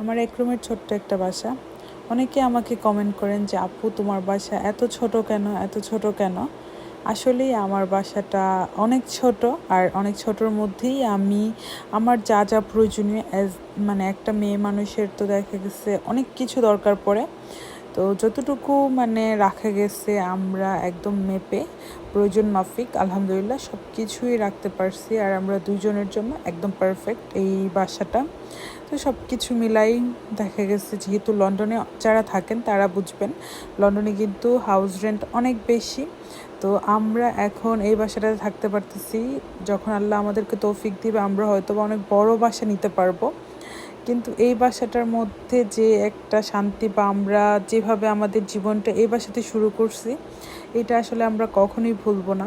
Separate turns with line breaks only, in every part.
আমার এক রুমের ছোট্ট একটা বাসা। অনেকে আমাকে কমেন্ট করেন যে, আপু, তোমার বাসা এত ছোট কেন? এত ছোট কেন? আসলেই আমার বাসাটা অনেক ছোট আর অনেক ছোটোর মধ্যেই আমি, আমার যা যা প্রয়োজনীয় অ্যাজ মানে একটা মেয়ে মানুষের তো দেখা গেছে অনেক কিছু দরকার পড়ে। তো যতটুকু মানে রাখা গেছে আমরা একদম মেপে, প্রয়োজন মাফিক, আলহামদুলিল্লাহ সব কিছুই রাখতে পারছি আর আমরা দুজনের জন্য একদম পারফেক্ট এই বাসাটা। তো সব কিছু মিলাই দেখা গেছে যেহেতু লন্ডনে যারা থাকেন তারা বুঝবেন, লন্ডনে কিন্তু হাউস রেন্ট অনেক বেশি। তো আমরা এখন এই বাসাটাতে থাকতে পারতেছি, যখন আল্লাহ আমাদেরকে তৌফিক দিবে আমরা হয়তো অনেক বড় বাসা নিতে পারব। কিন্তু এই বাসাটার মধ্যে যে একটা শান্তি বা আমরা যেভাবে আমাদের জীবনটা এই বাসাতে শুরু করছি, এটা আসলে আমরা কখনোই ভুলবো না।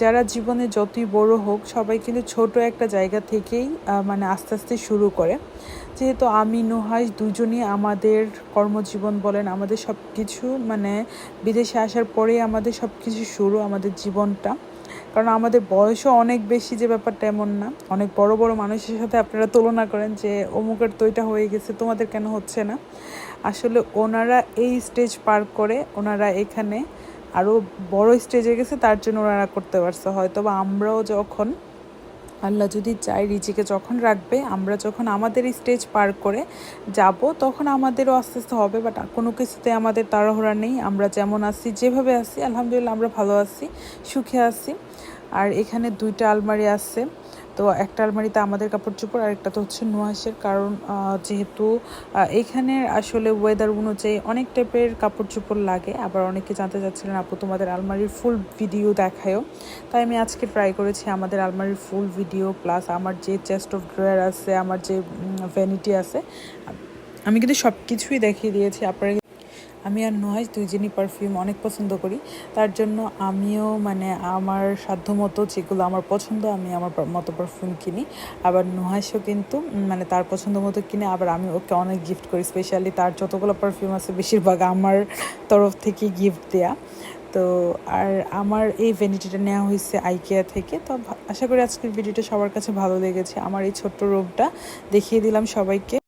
যারা জীবনে যতই বড় হোক, সবাই কিন্তু ছোট একটা জায়গা থেকেই মানে আস্তে আস্তে শুরু করে। যেহেতু আমি নুহাস দুজনই আমাদের কর্মজীবন বলেন, আমাদের সব কিছু মানে বিদেশে আসার পরেই আমাদের সব কিছু শুরু, আমাদের জীবনটা। কারণ আমাদের বয়সও অনেক বেশি যে ব্যাপারটা এমন না। অনেক বড় বড় মানুষের সাথে আপনারা তুলনা করেন যে, অমুকের তো এটা হয়ে গেছে, তোমাদের কেন হচ্ছে না? আসলে ওনারা এই স্টেজ পার করে ওনারা এখানে আরও বড় স্টেজে গেছে, তার জন্য ওনারা করতে পারছে। হয়তো বা আমরাও যখন আল্লাহ যদি চায় রিজিকে যখন রাখবে, আমরা যখন আমাদের স্টেজ পার করে যাব, তখন আমাদেরও আস্তে আস্তে হবে বাট কোনো কিছুতে আমাদের তাড়াহুড়া নেই। আমরা যেমন আছি, যেভাবে আছি, আলহামদুলিল্লাহ আমরা ভালো আছি, সুখে আছি। আর এখানে দুইটা আলমারি আছে। তো একটা আলমারিতে আমাদের কাপড় চোপড়, আর একটা তো হচ্ছে নোয়াশের। কারণ যেহেতু এখানে আসলে ওয়েদার অনুযায়ী অনেক টাইপের কাপড় চোপড় লাগে। আবার অনেকে জানতে চাচ্ছিলেন, আপু, তোমাদের আলমারির ফুল ভিডিও দেখায়ও? তাই আমি আজকে ট্রাই করেছি আমাদের আলমারির ফুল ভিডিও প্লাস আমার যে চেস্ট অফ ড্রয়ার আছে, আমার যে ভ্যানিটি আছে। আমি কিন্তু সব কিছুই দেখিয়ে দিয়েছি। আপনারা আমি আর নয় দুইজনই পারফিউম অনেক পছন্দ করি, তার জন্য আমিও মানে আমার সাধ্য মতো যেগুলো আমার পছন্দ, আমি আমার মতো পারফিউম কিনি। আবার নুহাসও কিন্তু মানে তার পছন্দ মতো কিনে আবার আমি ওকে অনেক গিফট করি স্পেশালি তার যতগুলো পারফিউম আছে, বেশিরভাগ আমার তরফ থেকে গিফট দেয়া। তো আর আমার এই ভ্যানিটিটা নেওয়া হয়েছে আইকেয়া থেকে, তো আশা করি আজকের ভিডিওটা সবার কাছে ভালো লেগেছে। আমার এই ছোট্ট রূপটা দেখিয়ে দিলাম সবাইকে।